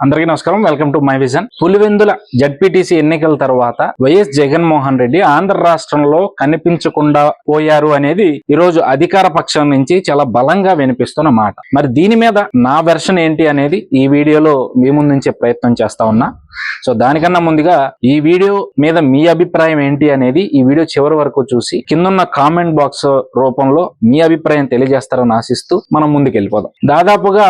అందరికీ నమస్కారం. Welcome to my vision Pulivendula ZPTC ఎన్నికల తర్వాత వైఎస్ జగన్మోహన్ రెడ్డి ఆంధ్ర రాష్ట్రంలో కనిపించకుండా పోయారు అనేది ఈ రోజు అధికార పక్షం నుంచి చాలా బలంగా వినిపిస్తున్న మాట. మరి దీని మీద నా వెర్షన్ ఏంటి అనేది ఈ వీడియోలో మీ ముందుంచే ప్రయత్నం చేస్తా ఉన్నా. సో దానికన్నా ముందుగా ఈ వీడియో మీద మీ అభిప్రాయం ఏంటి అనేది ఈ వీడియో చివరి వరకు చూసి కిందున్న కామెంట్ బాక్స్ రూపంలో మీ అభిప్రాయం తెలియజేస్తారని ఆశిస్తూ మనం ముందుకు వెళ్ళిపోదాం దాదాపుగా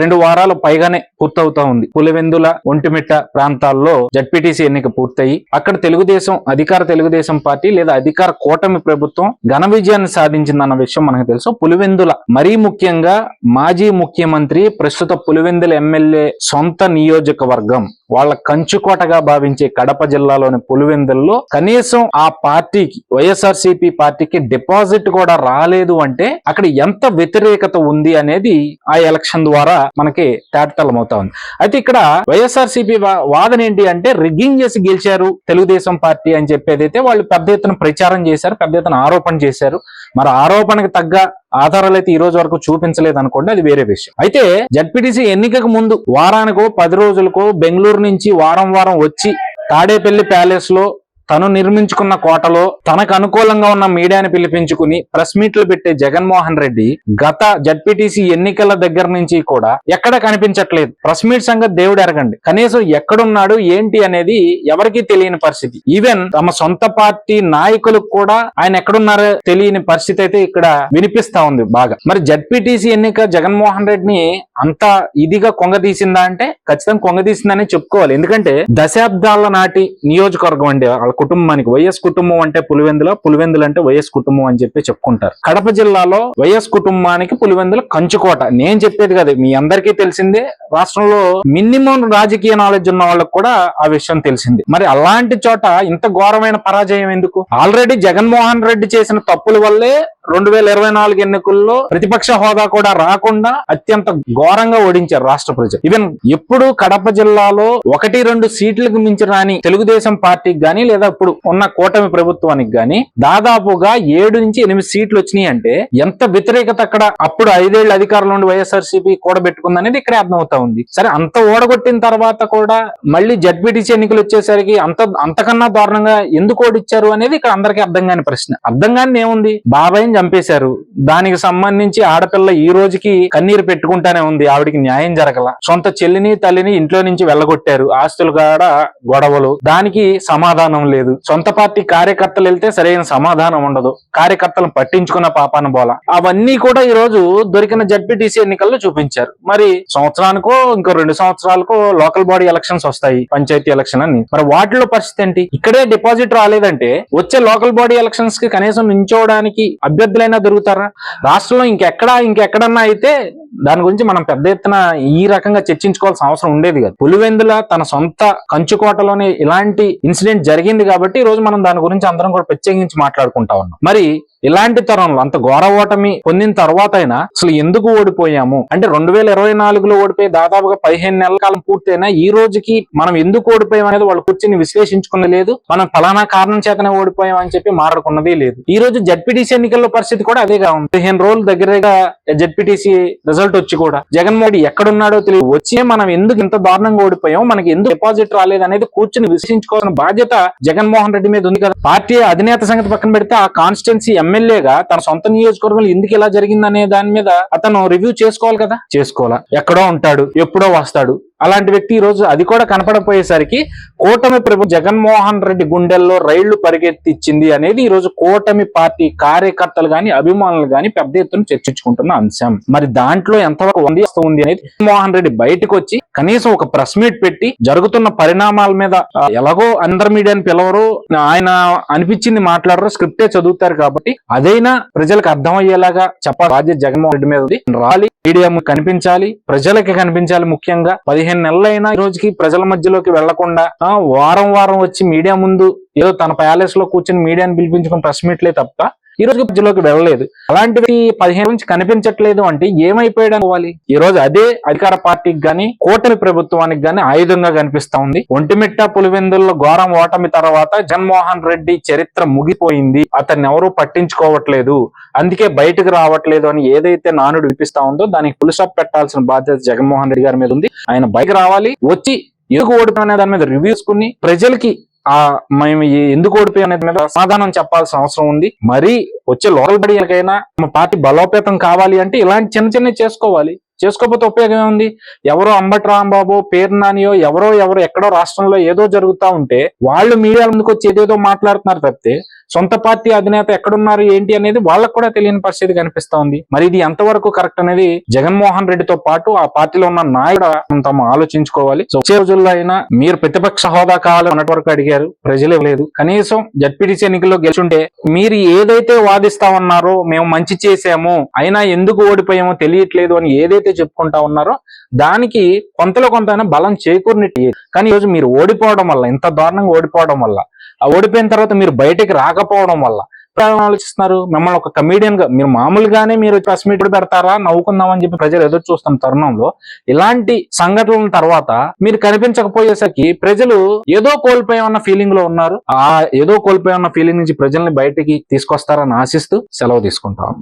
రెండు వారాలు పైగానే పూర్తవుతా ఉంది. పులివెందుల ఒంటిమిట్ట ప్రాంతాల్లో జడ్పీటీసీ ఎన్నిక పూర్తయి అక్కడ తెలుగుదేశం అధికార తెలుగుదేశం పార్టీ లేదా అధికార కూటమి ప్రభుత్వం ఘన విజయాన్ని సాధించిందన్న విషయం మనకు తెలుసు. పులివెందుల మరీ ముఖ్యంగా మాజీ ముఖ్యమంత్రి ప్రస్తుత పులివెందుల ఎమ్మెల్యే సొంత నియోజకవర్గం వాళ్ళ కంచుకోటగా భావించే కడప జిల్లాలోని పులివెందుల్లో కనీసం ఆ పార్టీకి వైఎస్ఆర్సీపీ పార్టీకి డిపాజిట్ కూడా రాలేదు అంటే అక్కడ ఎంత వ్యతిరేకత ఉంది అనేది ఆ ఎలక్షన్ ద్వారా మనకి తేటతలమవుతా ఉంది. అయితే ఇక్కడ వైఎస్ఆర్సీపీ వాదన ఏంటి అంటే రిగ్గింగ్ చేసి గెలిచారు తెలుగుదేశం పార్టీ అని చెప్పేదైతే వాళ్ళు పెద్ద ఎత్తున ప్రచారం చేశారు పెద్ద ఎత్తున ఆరోపణ చేశారు. మరి ఆరోపణకు తగ్గ ఆధారాలు అయితే ఈ రోజు వరకు చూపించలేదు అనుకోండి అది వేరే విషయం. అయితే జడ్పీటీసీ ఎన్నికకు ముందు వారానికో పది రోజులకో బెంగళూరు నుంచి వారం వారం వచ్చి తాడేపల్లి ప్యాలెస్లో తను నిర్మించుకున్న కోటలో తనకు అనుకూలంగా ఉన్న మీడియాని పిలిపించుకుని ప్రెస్ మీట్లు పెట్టే జగన్మోహన్ రెడ్డి గత జడ్పీటీసీ ఎన్నికల దగ్గర నుంచి కూడా ఎక్కడ కనిపించట్లేదు. ప్రెస్ మీట్ సంగతి దేవుడు ఎరగండి. కనీసం ఎక్కడున్నాడు ఏంటి అనేది ఎవరికీ తెలియని పరిస్థితి. ఈవెన్ తమ సొంత పార్టీ నాయకులకు కూడా ఆయన ఎక్కడున్నారో తెలియని పరిస్థితి అయితే ఇక్కడ వినిపిస్తా ఉంది బాగా. మరి జడ్పీటీసీ ఎన్నిక జగన్మోహన్ రెడ్డిని అంత ఇదిగా కొంగదీసిందా అంటే ఖచ్చితంగా కొంగదీసిందని చెప్పుకోవాలి. ఎందుకంటే దశాబ్దాల నాటి నియోజకవర్గం అండి వాళ్ళకు కుటుంబానికి వైఎస్ కుటుంబం అంటే పులివెందుల? పులివెందులు అంటే వైఎస్ కుటుంబం అని చెప్పి చెప్పుకుంటారు. కడప జిల్లాలో వైఎస్ కుటుంబానికి పులివెందుల కంచుకోట. నేను చెప్పేది కదా మీ అందరికీ తెలిసిందే. రాష్ట్రంలో మినిమం రాజకీయ నాలెడ్జ్ ఉన్న వాళ్ళకి కూడా ఆ విషయం తెలిసింది. మరి అలాంటి చోట ఇంత ఘోరమైన పరాజయం ఎందుకు? ఆల్రెడీ జగన్మోహన్ రెడ్డి చేసిన తప్పుల వల్లే రెండు వేల ఇరవై నాలుగు ఎన్నికల్లో ప్రతిపక్ష హోదా కూడా రాకుండా అత్యంత ఘోరంగా ఓడించారు రాష్ట్ర ప్రజలు. ఈవెన్ ఎప్పుడు కడప జిల్లాలో ఒకటి రెండు సీట్లకు మించి రాని తెలుగుదేశం పార్టీకి గానీ లేదా ఇప్పుడు ఉన్న కూటమి ప్రభుత్వానికి గానీ దాదాపుగా ఏడు నుంచి ఎనిమిది సీట్లు వచ్చినాయి అంటే ఎంత వ్యతిరేకత అక్కడ అప్పుడు ఐదేళ్ళ అధికారంలో ఉండి వైఎస్ఆర్సీపీ కూడబెట్టుకుంది అనేది ఇక్కడే అర్థమవుతా ఉంది. సరే అంత ఓడగొట్టిన తర్వాత కూడా మళ్ళీ జడ్పీటీసీ ఎన్నికలు వచ్చేసరికి అంత అంతకన్నా దారుణంగా ఎందుకు ఓడిచ్చారు అనేది ఇక్కడ అందరికీ అర్థం కాని ప్రశ్న. అర్థం కాని ఏముంది? చంపేశారు. దానికి సంబంధించి ఆడపిల్ల ఈ రోజుకి కన్నీరు పెట్టుకుంటానే ఉంది. ఆవిడికి న్యాయం జరగల. సొంత చెల్లిని తల్లిని ఇంట్లో నుంచి వెళ్ళగొట్టారు. ఆస్తులు కాడ గొడవలు. దానికి సమాధానం లేదు. సొంత పార్టీ కార్యకర్తలు వెళ్తే సరైన సమాధానం ఉండదు. కార్యకర్తలను పట్టించుకున్న పాపాన బోల. అవన్నీ కూడా ఈ రోజు దొరికిన జడ్పీటీసీ ఎన్నికల్లో చూపించారు. మరి సంవత్సరానికో ఇంకో రెండు సంవత్సరాలకో లోకల్ బాడీ ఎలక్షన్స్ వస్తాయి. పంచాయతీ ఎలక్షన్ అని. మరి వాటిలో పరిస్థితి ఏంటి? ఇక్కడే డిపాజిట్ రాలేదంటే వచ్చే లోకల్ బాడీ ఎలక్షన్స్కి కనీసం నించోవడానికి అభ్యర్థులైనా దొరుకుతారా? రాష్ట్రంలో ఇంకెక్కడ ఇంకెక్కడన్నా అయితే దాని గురించి మనం పెద్ద ఎత్తున ఈ రకంగా చర్చించుకోవాల్సిన అవసరం ఉండేది కాదు. పులివెందుల తన సొంత కంచుకోటలోనే ఇలాంటి ఇన్సిడెంట్ జరిగింది కాబట్టి ఈ రోజు మనం దాని గురించి అందరం కూడా ప్రత్యేకించి మాట్లాడుకుంటా ఉన్నాం. మరి ఇలాంటి తరంలో అంత ఘోర ఓటమి పొందిన తర్వాత అయినా అసలు ఎందుకు ఓడిపోయాము? అంటే రెండు వేల ఇరవై నాలుగులో ఓడిపోయి దాదాపుగా పదిహేను నెలల కాలం పూర్తయినా ఈ రోజుకి మనం ఎందుకు ఓడిపోయాం అనేది వాళ్ళు కూర్చొని విశ్లేషించుకున్న లేదు. మనం ఫలానా కారణం చేతనే ఓడిపోయాం అని చెప్పి మాట్లాడుకున్నది లేదు. ఈ రోజు జడ్పీటీసీ ఎన్నికల్లో పరిస్థితి కూడా అదేగా ఉంది. పదిహేను రోజుల దగ్గరగా జడ్పీటీసీ రిజల్ట్ వచ్చి కూడా జగన్మోహన్ రెడ్డి ఎక్కడున్నాడో తెలియదు. వచ్చే మనం ఎందుకు ఇంత దారుణంగా ఓడిపోయాం మనకి ఎందుకు డిపాజిట్ రాలేదు అనేది కూర్చుని విశ్లేషించుకోవాల్సిన బాధ్యత జగన్మోహన్ రెడ్డి మీద ఉంది కదా. పార్టీ అధినేత సంగతి పక్కన పెడితే ఆ కాన్స్టిట్యున్సీ ఎమ్మెల్యేగా తన సొంత నియోజకవర్గంలో ఎందుకు ఇలా జరిగిందనే దాని మీద అతను రివ్యూ చేసుకోవాలి కదా? చేసుకోవాలా. ఎక్కడో ఉంటాడు ఎప్పుడో వస్తాడు. అలాంటి వ్యక్తి ఈ రోజు అది కూడా కనపడపోయేసరికి కూటమి ప్రభు జగన్మోహన్ రెడ్డి గుండెల్లో రైళ్ళు పరిగెత్తిచ్చింది అనేది ఈ రోజు కూటమి పార్టీ కార్యకర్తలు గాని అభిమానులు గాని పెద్ద ఎత్తున చర్చించుకుంటున్న అంశం. మరి దాంట్లో ఎంతవరకు ఉంది ఉంది అనేది జగన్మోహన్ రెడ్డి బయటకు వచ్చి కనీసం ఒక ప్రెస్ మీట్ పెట్టి జరుగుతున్న పరిణామాల మీద ఎలాగో అందరి మీడియాని పిలవరు ఆయన అనిపించింది మాట్లాడరు స్క్రిప్టే చదువుతారు కాబట్టి అదైనా ప్రజలకు అర్థమయ్యేలాగా చెప్పాలి. బాధ్యత జగన్మోహన్ రెడ్డి మీద ఉంది. రాలి మీడియా కనిపించాలి ప్రజలకి కనిపించాలి ముఖ్యంగా పదిహేను నెలలైనా ఈ రోజుకి ప్రజల మధ్యలోకి వెళ్ళకుండా వారం వారం వచ్చి మీడియా ముందు ఏదో తన ప్యాలెస్లో కూర్చొని మీడియాని పిలిపించుకుని ప్రెస్ మీట్లే తప్ప ఈ రోజు ప్రజలోకి వెళ్ళలేదు. అలాంటివి పదిహేను నుంచి కనిపించట్లేదు అంటే ఏమైపోయాడు అనుకోవాలి? ఈ రోజు అదే అధికార పార్టీకి గాని కూటమి ప్రభుత్వానికి గాని ఆయుధంగా కనిపిస్తా ఉంది. ఒంటిమిట్ట పులివెందుల్లో ఘోరం ఓటమి తర్వాత జగన్మోహన్ రెడ్డి చరిత్ర ముగిపోయింది. అతన్ని ఎవరూ పట్టించుకోవట్లేదు. అందుకే బయటకు రావట్లేదు అని ఏదైతే నానుడు వినిపిస్తా ఉందో దానికి ఫుల్ పెట్టాల్సిన బాధ్యత జగన్మోహన్ రెడ్డి గారి మీద ఉంది. ఆయన బయటకు రావాలి. వచ్చి ఎందుకు ఓడిపోయిన దాని మీద రివ్యూస్ కొన్ని ప్రజలకి ఆ మేము ఎందుకు ఓడిపోయాం అనేది మీద సమాధానం చెప్పాల్సిన అవసరం ఉంది. మరి వచ్చే లోకల్ బడికైనా మా పార్టీ బలోపేతం కావాలి అంటే ఇలాంటి చిన్న చిన్నవి చేసుకోవాలి. చేసుకోకపోతే ఉపయోగం ఏముంది ఎవరో అంబటి రాంబాబు పేరు నానియో ఎవరో ఎవరో ఎక్కడో రాష్ట్రంలో ఏదో జరుగుతా ఉంటే వాళ్ళు మీడియా ముందుకు వచ్చి ఏదేదో మాట్లాడుతున్నారు తప్పితే సొంత పార్టీ అధినేత ఎక్కడున్నారు ఏంటి అనేది వాళ్ళకు కూడా తెలియని పరిస్థితి కనిపిస్తా ఉంది. మరి ఇది ఎంతవరకు కరెక్ట్ అనేది జగన్మోహన్ రెడ్డితో పాటు ఆ పార్టీలో ఉన్న నాయకుడు తాము ఆలోచించుకోవాలి. సో వచ్చే రోజుల్లో అయినా మీరు ప్రతిపక్ష హోదా కావాలని ఉన్నటి వరకు అడిగారు. ప్రజలు ఇవ్వలేదు. కనీసం జడ్పీటీసీ ఎన్నికల్లో గెలుచుంటే మీరు ఏదైతే వాదిస్తా ఉన్నారో మేము మంచి చేసాము అయినా ఎందుకు ఓడిపోయామో తెలియట్లేదు అని ఏదైతే చెప్పుకుంటా ఉన్నారో దానికి కొంతలో కొంత బలం చేకూరినట్టు కానీ ఈరోజు మీరు ఓడిపోవడం వల్ల ఇంత దారుణంగా ఓడిపోవడం వల్ల ఆ ఓడిపోయిన తర్వాత మీరు బయటకి రాకపోవడం వల్ల ఆలోచిస్తున్నారు? మిమ్మల్ని ఒక కమీడియన్గా మీరు మామూలుగానే మీరు ప్రెస్ మీట్ పెడతారా? నవ్వుకుందామని చెప్పి ప్రజలు ఎదురు చూస్తున్న తరుణంలో ఇలాంటి సంఘటనల తర్వాత మీరు కనిపించకపోయేసరికి ప్రజలు ఏదో కోల్పోయామన్న ఫీలింగ్లో ఉన్నారు. ఆ ఏదో కోల్పోయామన్న ఫీలింగ్ నుంచి ప్రజల్ని బయటికి తీసుకొస్తారని ఆశిస్తూ సెలవు తీసుకుంటాం.